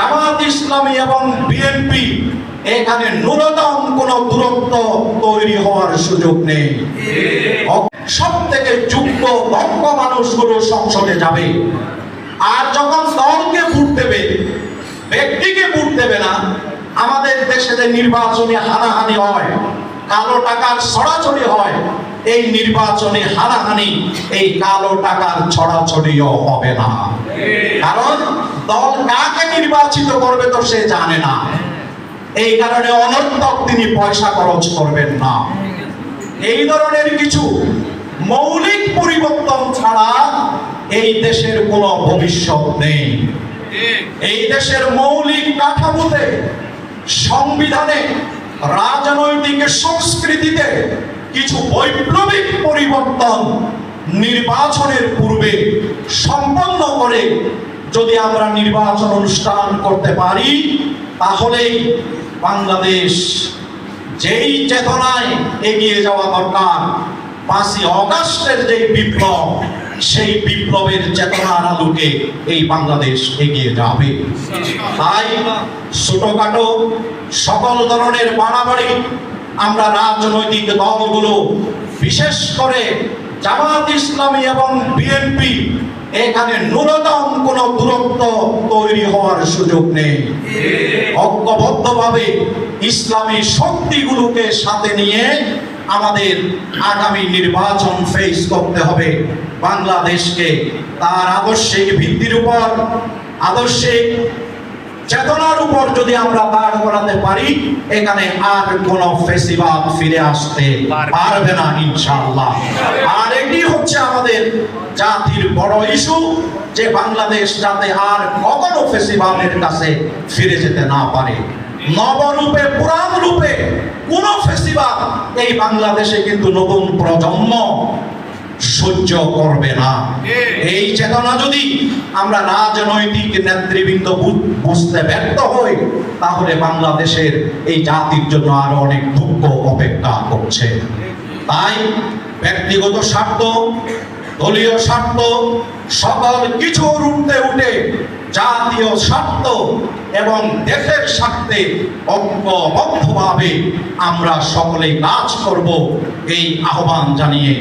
জামাত ইসলামী এবং বিএনপি এখানে ন্যূনতম কোনো দূরত্ব তৈরি হওয়ার সুযোগ নেই। সব থেকে যোগ্য দক্ষ মানুষগুলো সংসদে যাবে। আর যখন দলকে ভোট দেবে, ব্যক্তিকে ভোট দেবে না, আমাদের দেশে যে নির্বাচনী হানাহানি হয়, কালো টাকার ছড়াছড়ি হয় এই নির্বাচনে হানাহানি, এই কালো টাকার ছড়াছড়িও হবে না। কারণ দল কাকে নির্বাচিত করবে তো সে জানে না। এই কারণে অনর্থক তিনি পয়সা খরচ করবেন না। এই ধরনের কিছু মৌলিক পরিবর্তন ছাড়া এই দেশের কোনো ভবিষ্যৎ নেই। এই দেশের মৌলিক কাঠামোতে, সংবিধানে, রাজনৈতিক সংস্কৃতিতে কিছু বৈপ্লবিক পরিবর্তন নির্বাচনের পূর্বে সম্পন্ন করে যদি আমরা নির্বাচন অনুষ্ঠান করতে পারি তাহলেই বাংলাদেশ যেই চেতনায় এগিয়ে যাওয়া দরকার, পাঁচই অগাস্টের যে বিপ্লব, সেই বিপ্লবের চেতনার আলোকে এই বাংলাদেশ এগিয়ে যাবে। তাই ছোটখাটো সকল ধরনের বাড়াবাড়ি আমরা রাজনৈতিক দলগুলো, বিশেষ করে জামাত ইসলামী এবং বিএনপি, এখানে ন্যূনতম কোনো দূরত্ব তৈরি হওয়ার সুযোগ নেই। ঐক্যবদ্ধভাবে ইসলামী শক্তিগুলোকে সাথে নিয়ে আমাদের আগামী নির্বাচন ফেস করতে হবে। বাংলাদেশকে তার আদর্শিক ভিত্তির উপর, আদর্শিক চেতনার উপর যদি আমরা দাঁড় করাতে পারি এখানে আর কোন ফেসিবাদ ফিরে আসতে পারবে না। ইনশাআল্লাহ। আর এটি হচ্ছে আমাদের জাতির বড় ইস্যু যে বাংলাদেশ যাতে আর কখনো ফেসিবাদের কাছে ফিরে যেতে না পারে। নবরূপে পুরাণ রূপে কোন ফেসিবাদ এই বাংলাদেশে কিন্তু নতুন প্রজন্ম সহ্য করবে না। এই চেতনা যদি আমরা রাজনৈতিক নেতৃবৃন্দ বুঝতে ব্যর্থ হই তাহলে বাংলাদেশের এই জাতির জন্য আরও অনেক দুঃখ অপেক্ষা করছে। তাই ব্যক্তিগত স্বার্থ দলীয় স্বার্থ সকল কিছু উঠতে উঠে জাতীয় স্বার্থ এবং দেশের স্বার্থে ঐক্যবদ্ধভাবে আমরা সকলে কাজ করব এই আহ্বান জানিয়ে